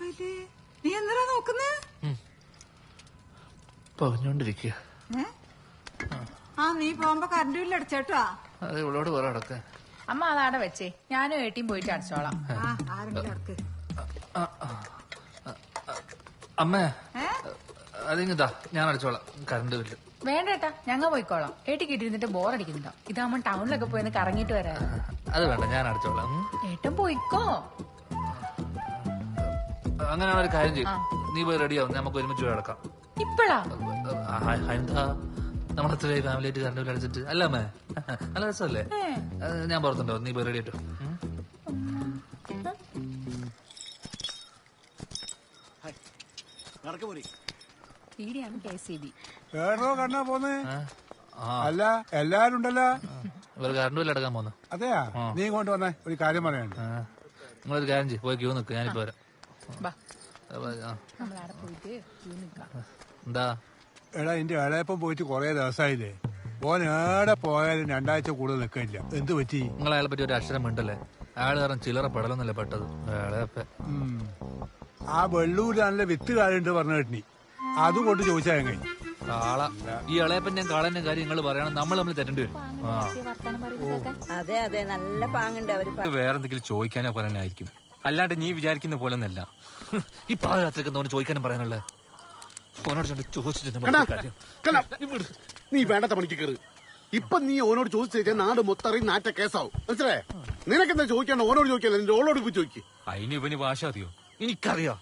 നീ എന്തിനാ നോക്കുന്നേ? പറഞ്ഞോണ്ടിരിക്കുക ആ നീ പോകുമ്പോ കറണ്ട് ബില്ല് അടിച്ചേട്ടാ. അത് ഇവളോട് വേറെ അടക്ക. അമ്മ അതാടെ വെച്ചേ. ഞാനും ഏട്ടിയും പോയിട്ട് അടിച്ചോളാം. ആ ആരെങ്കിലും അടക്ക് അമ്മേ. അതിങ്ങതാ ഞാൻ അടിച്ചോളാം. Current bill. വേണ്ട ഏട്ടാ ഞങ്ങൾ പോയിക്കോളാം. ഏട്ടിക്ക് ഇട്ടിരുന്നിട്ട് ബോറടിക്കുന്നുണ്ടോ? ഇതാവുമ്പോ ടൗണിലൊക്കെ പോയി കറങ്ങിട്ട് വരാം. അത് വേണ്ട ഞാൻ അടിച്ചോളാം. ഏട്ടൻ പോയിക്കോ? അങ്ങനെയാണ് ഒരു കാര്യം ചെയ്യും. നീ പോയി റെഡിയാവും നമുക്ക് ഒരുമിച്ച് പോയി അടക്കാം ഇപ്പഴാ എന്താ? നമ്മുടെ അത്ര ഫാമിലി ആയിട്ട് കറണ്ട് ബില്ല് അടിച്ചിട്ട് അല്ല അമ്മേ. നല്ല രസമല്ലേ? ഞാൻ പുറത്തുണ്ടോ? നീ പോയി റെഡി ആയിട്ടോ. വേറോ കണ്ണാ പോന്ന്? അല്ല എല്ലാരും ഉണ്ടല്ലോ. ഇവർ കറണ്ട് ബില്ല് അടക്കാൻ പോന്നു. അതെയാ? നീ കൊണ്ടുവന്നേ ഒരു കാര്യം പറയാണ്. നിങ്ങളൊരു കാര്യം ചെയ്യും. പോയി ക്യൂ നിൽക്കുക ഞാനിപ്പോ വരാം. എന്താ? എടാ എന്റെ ഇളയപ്പം പോയിട്ട് കൊറേ ദിവസമായില്ലേ? ഓൻ ഏടെ പോയാലും രണ്ടാഴ്ച കൂടുതൽ നിൽക്കില്ല. എന്ത് പറ്റി? നിങ്ങൾ അയാളെ പറ്റി ഒരു അക്ഷരം ഉണ്ടല്ലേ അയാൾ കാരണം ചില്ലറ പെടലൊന്നല്ലേ പെട്ടത്. ആ വെള്ളൂരാണല്ലേ വിത്ത് കാലുണ്ട് പറഞ്ഞു കേട്ടിനി. അതും കൊണ്ട് ചോദിച്ചാൽ കഴിഞ്ഞു. കാള. ഈ ഇളയപ്പന്റെയും കാളന്റെയും കാര്യം നിങ്ങൾ പറയണം. നമ്മൾ നമ്മൾ തെറ്റേണ്ടി വരും. ആ. അതെ അതെ. നല്ല പാങ്ങുണ്ട് അവർ പ- ചോദിക്കാനോ പറയാനായിരിക്കും അല്ലാണ്ട് നീ വിചാരിക്കുന്ന പോലെ ഒന്നല്ല ഈ പാതിരാത്രിക്ക് എന്തോ ചോദിക്കാനും പറയാനുള്ള ഫോനോട് ചോദിച്ചിട്ട്. നീ വേണ്ടാത്ത പണിക്ക് കയറ് ഇപ്പൊ നീ ഓനോട് ചോദിച്ചു നാട് മൊത്തറി നാറ്റ കേസാവും മനസ്സിലായേ നിനക്കെന്താ ചോദിക്കണ്ട ഓനോട് ചോദിക്കല്ല നിന്റെ ഓളോട് പോയി ചോദിക്കും അതിന് ഇവന് ഭാഷ അറിയോ എനിക്കറിയാം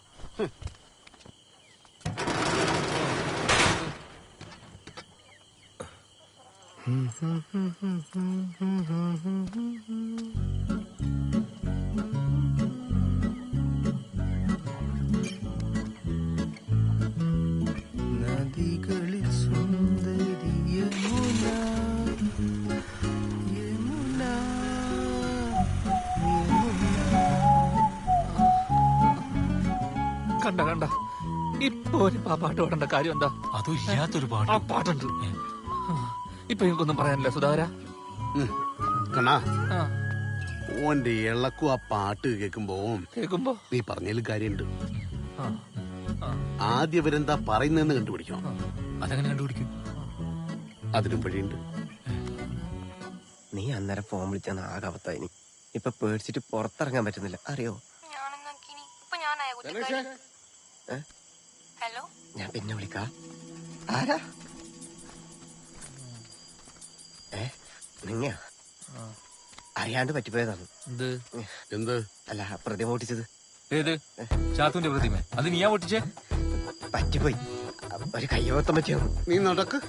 നദികളിൽ ഇപ്പൊ ഒരു പാട്ട് പാടേണ്ട കാര്യം എന്താ? അതും ഇല്ലാത്തൊരു പാട്ട്. ആ പാട്ട് പാട്ടുണ്ട് ഇപ്പൊ എനിക്കൊന്നും പറയാനില്ല സുധാകര? കണ്ണാ ഓന്റെ ഇളക്കും ആ പാട്ട് കേൾക്കുമ്പോ കേൾക്കുമ്പോ? നീ പറഞ്ഞതിൽ കാര്യമുണ്ട്. ആ ആ. ആദ്യം ഇവരെന്താ പറയുന്നതെന്ന് കണ്ടുപിടിക്കണം. അതങ്ങനെ കണ്ടുപിടിക്കും? അതിനും വഴിയുണ്ട്. നീ അന്നേരം ഫോൺ വിളിച്ചാന്ന് ആകെ അവത്തായിനി. ഇപ്പൊ പേടിച്ചിട്ട് പുറത്തിറങ്ങാൻ പറ്റുന്നില്ല. അറിയോ? ഏ? ഹലോ? ഞാൻ പിന്നെ വിളിക്കാ. ആരാ? ഏ നിങ്ങ അറിയാണ്ട് പറ്റിപ്പോയതാണ്. എന്ത്? എന്ത്? അല്ല പ്രതിമ ഓട്ടിച്ചത്. ഏത്? ചാത്തുവിന്റെ പ്രതിമ. അത് നീയാ ഓട്ടിച്ചേ? പറ്റിപ്പോയി. ഒരു കയ്യവത്തം പറ്റിയാണ് നീ നടക്ക്.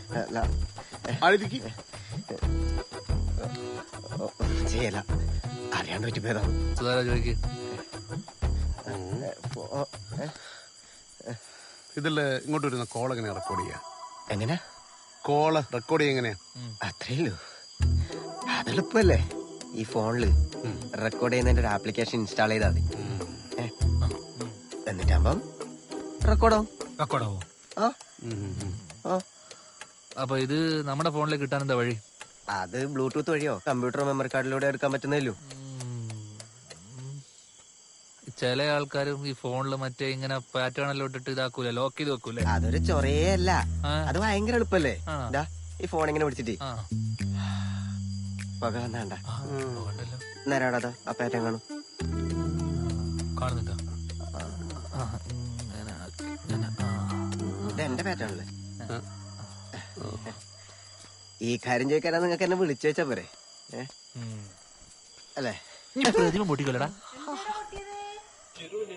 ചെയ്യല അറിയാണ്ട് പറ്റിപ്പോയതാണ്. സുധാകര ചോദിക്ക് ഇതിൽ ഇങ്ങോട്ട് വരുന്ന കോൾ എങ്ങനെയാ റെക്കോർഡ് ചെയ്യാ? എങ്ങനെ? കോൾ റെക്കോർഡ് ചെയ്യാ എങ്ങനെയാ? അത്രയല്ലോ അതെളുപ്പല്ലേ ഈ ഫോണിൽ റെക്കോർഡ് ചെയ്യുന്നതിന്റെ ഒരു ആപ്ലിക്കേഷൻ ഇൻസ്റ്റാൾ ചെയ്താൽ മതി? എന്നിട്ടാകുമ്പം റെക്കോർഡാവും റെക്കോർഡാവോ ആ. ആ. അപ്പൊ ഇത് നമ്മുടെ ഫോണിൽ കിട്ടാൻ എന്താ വഴി? അത് ബ്ലൂടൂത്ത് വഴിയോ? കമ്പ്യൂട്ടർ മെമ്മറി കാർഡിലൂടെ എടുക്കാൻ പറ്റുന്നല്ലോ ചില ആൾക്കാരും ഈ ഫോണിൽ മറ്റേ ഇങ്ങനെ പാറ്റേൺ എല്ലാം ഇട്ടിട്ട് ഇതാക്കൂല? ലോക്ക് ചെയ്ത് വെക്കൂലേ? അതൊരു ചൊറയല്ല ആ. അത് ഭയങ്കര എളുപ്പല്ലേ? ആ. ദാ, ഈ ഫോൺ ഇങ്ങനെ പിടിച്ചിട്ട്. ആ. ആ. നേരാടാ പാറ്റേൺ കാണും. കാണുന്നുണ്ടോ? ആ, ഇങ്ങനെ ആക്കി, ഇങ്ങനെ, ആ. ഇത് എന്റെ പാറ്റേൺ ഈ കാര്യം ചോദിക്കാനാ നിങ്ങൾക്ക് എന്നെ വിളിച്ചു വെച്ചാ പോരെ? ഏ? ഉം. അല്ലേ? പ്രതിമ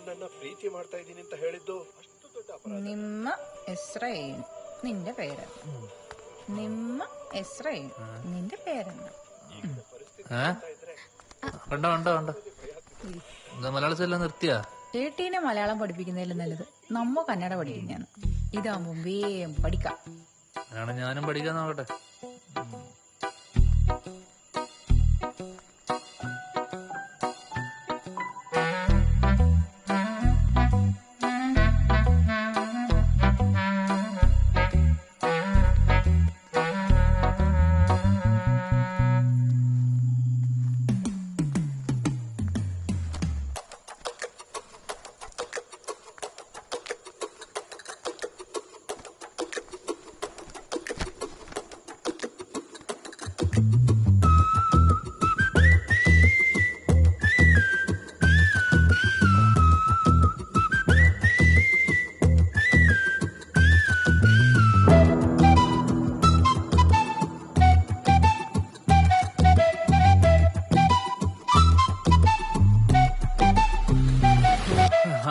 പൊട്ടിക്കല്ലടാ നിമ്മ എസ്രയേൻ നിന്റെ പേര് നിമ്മ എസ്രയേൻ നിന്റെ പേരെന്താ ഏ കണ്ടോ കണ്ടോ കണ്ടോ എന്താ മലയാളത്തിലെല്ലാം നിർത്തിയാ? ഏട്ടീനെ മലയാളം പഠിപ്പിക്കുന്നതിലും നല്ലത്. നമ്മ കന്നഡ പഠിക്കുന്നതാണ് ഇതാകുമ്പോ വേഗം പഠിക്കാം. അങ്ങനെ ഞാനും പഠിക്കാൻ നോക്കട്ടെ.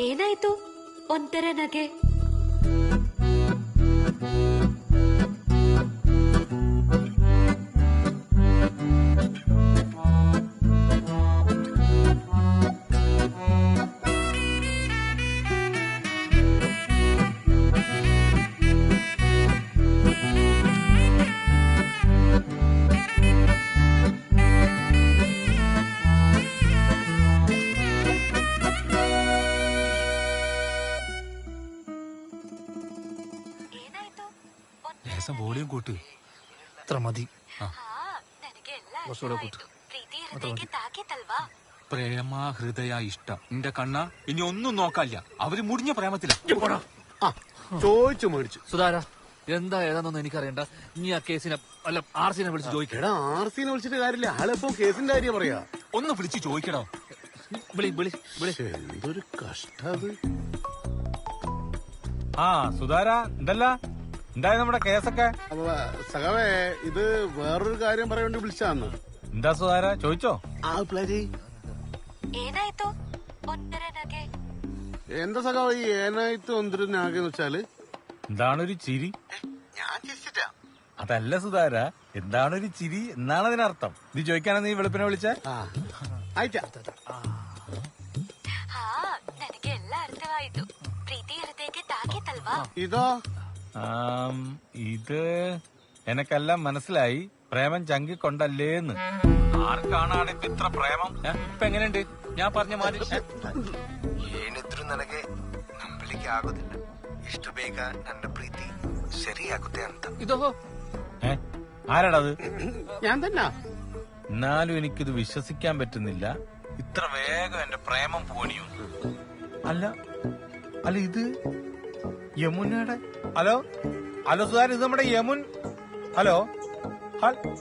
ಏನಾಯ್ತು? ಒಂಥರ ನಗೆ. മതി. പ്രേമ ഹൃദയ ഇഷ്ടം. നിന്റെ കണ്ണ ഇനി ഒന്നും നോക്കാല്ല. അവർ മുടിഞ്ഞ പ്രേമത്തിലാ. ചോദിച്ചു മേടിച്ചു. സുധാര എന്താ ഏതാണെന്നൊന്നും എനിക്കറിയണ്ട. നീ ആ കേസിനെ അല്ല ആർ സിനെ വിളിച്ച് ചോദിക്കടാ ആർ സിനെ വിളിച്ചിട്ട് കാര്യമില്ല. ആളിപ്പോ കേസിന്റെ കാര്യം പറയാ. ഒന്ന് വിളിച്ച് ചോദിക്കടോ. എന്തൊരു കഷ്ടത് ആ സുധാര എന്തല്ല എന്തായി നമ്മുടെ കേസൊക്കെ അപ്പൊ സഖാവേ ഇത് വേറൊരു കാര്യം പറയാൻ വേണ്ടി വിളിച്ചാന്ന് എന്താ സുധാര ചോദിച്ചോ ആ പ്ലാരി ಏನಾಯ್ತು ಒಂಥರ ನಗೆ എന്താ സഖാവ് ഈ ഏനായിട്ട് എന്തൊരു നാഗെന്ന് വെച്ചാല് എന്താണ് ഒരു ചിരി ഞാൻ ചിരിച്ചിട്ടാ അതല്ല സുധാര എന്താണ് ഒരു ചിരി എന്നാണ് അതിനർത്ഥം ഇത് ചോദിക്കാനാണ് നീ വെളുപ്പിനെ വിളിച്ചേ ആ ആയിട്ടാ ಹಾ ನನಗೆ ಎಲ್ಲ ಅರ್ಥವಾಯಿತು ಪ್ರೀತಿ ಹೃದಯಕ್ಕೆ ತಾಕಿತಲ್ವಾ ഇതോ ആം, ഇത് എനക്കെല്ലാം മനസ്സിലായി പ്രേമം ചങ്കി കൊണ്ടല്ലേന്ന് ആർക്കാണാണ് ഇപ്പൊ ഇത്ര പ്രേമം ഏ? ഇപ്പൊ എങ്ങനെയുണ്ട് ഞാൻ പറഞ്ഞ മാതിരി ഏ? ಏನಿದ್ರು ನನಗೆ ನಂಬಲಿಕ್ಕೆ ಆಗೋದಿಲ್ಲ ಇಷ್ಟು ಬೇಗ ನನ್ನ ಪ್ರೀತಿ ಸರಿಯಾಗುತ್ತೆ ಅಂತ ഇതോ ഏ? ആരാടത് ഞാൻ തന്നെ എന്നാലും എനിക്കിത് വിശ്വസിക്കാൻ പറ്റുന്നില്ല ഇത്ര വേഗം എന്റെ പ്രേമം പോണിയോ അല്ല അല്ല ഇത് യമുനയുടെ? ഹലോ? ഹലോ സുധാൻ ഇത് നമ്മുടെ യമുൻ. ഹലോ? ഹൽ-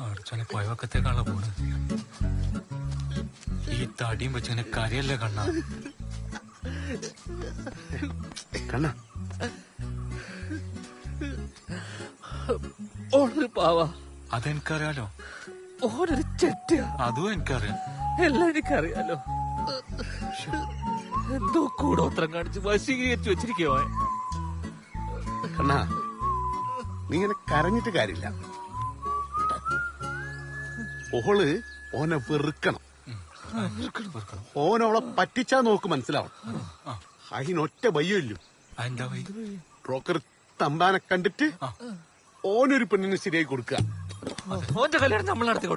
അടിച്ചാലെ പോയവക്കത്തേക്കാണല്ലോ പോണ് ഈ തടിയും വെച്ചങ്ങനെ കരയല്ലേ കണ്ണ? കണ്ണ. ഓളൊരു പാവ. അതെനിക്കറിയാലോ. ഓനൊരു ചെട്ടിയ. അതും എനിക്കറിയാം. എല്ലാം എനിക്കറിയാലോ. എന്തോ കൂടോത്രം കാണിച്ച് വശീകരിച്ചു വെച്ചിരിക്കോ കണ്ണാ നീ ഇങ്ങനെ കരഞ്ഞിട്ട് കാര്യമില്ല. ഓൾ ഓനെ വെറുക്കണം. ഓനവളെ പറ്റിച്ചാ നോക്ക് മനസ്സിലാവണം. അതിനൊറ്റ വയ്യല്ലോ. ബ്രോക്കർ തമ്പാനെ കണ്ടിട്ട് ഓനൊരു പെണ്ണിന് ശരിയായി കൊടുക്കുക. ഓന്റെ കല്യാണം നമ്മൾ നടത്തി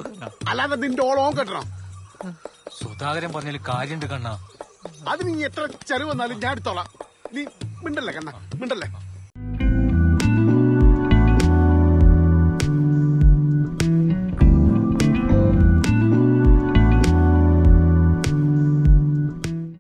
അല്ലാതെ നിന്റെ ഓളോ കെട്ടണം. സുധാകരൻ പറഞ്ഞാൽ കാര്യണ്ട് കണ്ണ. അത് നീ എത്ര ചെലവ് വന്നാലും ഞാൻ എടുത്തോളാം. നീ മിണ്ടല്ലേ കണ്ണ? മിണ്ടല്ലേ?